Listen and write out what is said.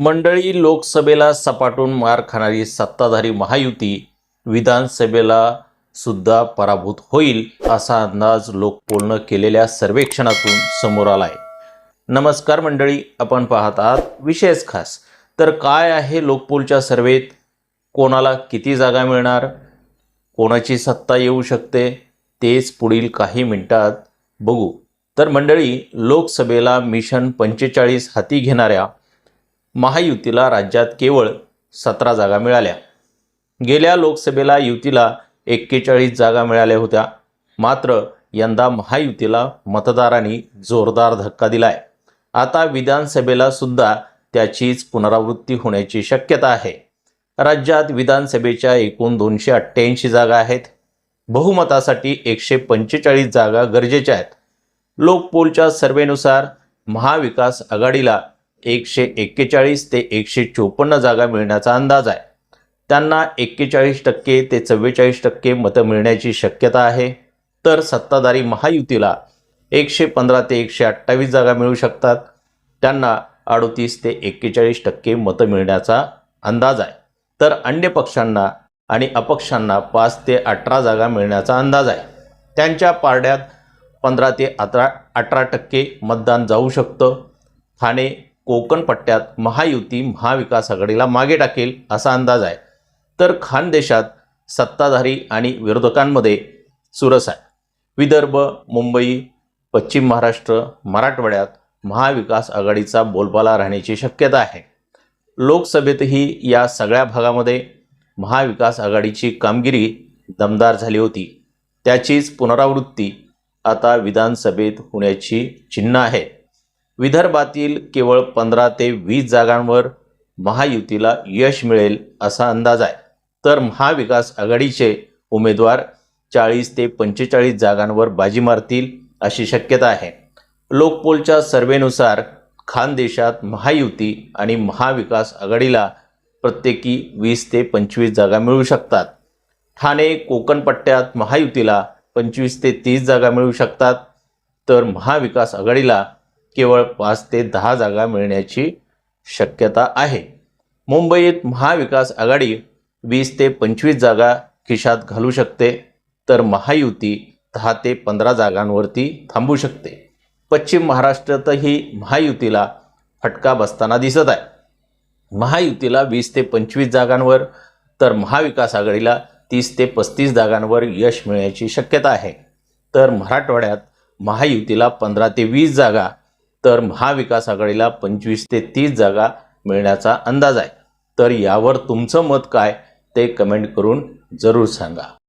मंडळी लोकसभेला सपाटून मार खाणारी सत्ताधारी महायुती विधानसभेला सुद्धा पराभूत होईल असा अंदाज लोकपोलनं केलेल्या सर्वेक्षणातून समोर आलाय. नमस्कार मंडळी आपण पाहत आहात विशेष खास. तर काय आहे लोकपोलच्या सर्वेत? कोणाला किती जागा मिळणार? कोणाची सत्ता येऊ शकते? तेच पुढील काही मिनिटात बघू. तर मंडळी लोकसभेला मिशन पंचेचाळीस हाती घेणाऱ्या महायुतीला राज्यात केवळ सतरा जागा मिळाल्या. गेल्या लोकसभेला युतीला एक्केचाळीस जागा मिळाल्या होत्या. मात्र यंदा महायुतीला मतदारांनी जोरदार धक्का दिलाय. आता विधानसभेला सुद्धा त्याचीच पुनरावृत्ती होण्याची शक्यता आहे. राज्यात विधानसभेच्या एकूण दोनशे अठ्ठ्याऐंशी जागा आहेत. बहुमतासाठी एकशे पंचेचाळीस जागा गरजेच्या आहेत. लोकपोलच्या सर्वेनुसार महाविकास आघाडीला एकशे एक्केचाळीस ते एकशे चोपन्न जागा मिळण्याचा अंदाज आहे. त्यांना एक्केचाळीस टक्के ते चव्वेचाळीस टक्के मतं मिळण्याची शक्यता आहे. तर सत्ताधारी महायुतीला एकशे पंधरा ते एकशे अठ्ठावीस जागा मिळू शकतात. त्यांना अडतीस ते एक्केचाळीस टक्के मतं मिळण्याचा अंदाज आहे. तर अन्य पक्षांना आणि अपक्षांना पाच ते अठरा जागा मिळण्याचा अंदाज आहे. त्यांच्या पारड्यात पंधरा ते अठरा अठरा टक्के मतदान जाऊ शकतं. ठाणे कोकण पट्ट्यात महायुती महाविकास आघाडीला मागे टाकेल असा अंदाज आहे. तर खानदेशात सत्ताधारी आणि विरोधकांमध्ये सुरस आहे. विदर्भ मुंबई पश्चिम महाराष्ट्र मराठवाड्यात महाविकास आघाडीचा बोलबाला राहण्याची शक्यता आहे. लोकसभेतही या सगळ्या भागामध्ये महाविकास आघाडीची कामगिरी दमदार झाली होती. त्याचीच पुनरावृत्ती आता विधानसभेत होण्याची चिन्ह आहे. विदर्भातील केवळ पंधरा ते वीस जागांवर महायुतीला यश मिळेल असा अंदाज आहे. तर महाविकास आघाडीचे उमेदवार चाळीस ते पंचेचाळीस जागांवर बाजी मारतील अशी शक्यता आहे. लोकपोलच्या सर्वेनुसार खानदेशात महायुती आणि महाविकास आघाडीला प्रत्येकी वीस ते पंचवीस जागा मिळू शकतात. ठाणे कोकणपट्ट्यात महायुतीला पंचवीस ते तीस जागा मिळू शकतात. तर महाविकास आघाडीला केवळ पाच ते दहा जागा मिळण्याची शक्यता आहे. मुंबईत महाविकास आघाडी वीस ते पंचवीस जागा खिशात घालू शकते तर महायुती दहा ते पंधरा जागांवरती थांबू शकते. पश्चिम महाराष्ट्रातही महायुतीला फटका बसताना दिसत आहे. महायुतीला वीस ते पंचवीस जागांवर तर महाविकास आघाडीला तीस ते पस्तीस जागांवर यश मिळण्याची शक्यता आहे. तर मराठवाड्यात महायुतीला पंधरा ते वीस जागा तर महाविकास आघाडीला पंचवीस ते तीस जागा मिळण्याचा अंदाज आहे. तर यावर तुमचं मत काय ते कमेंट करून जरूर सांगा.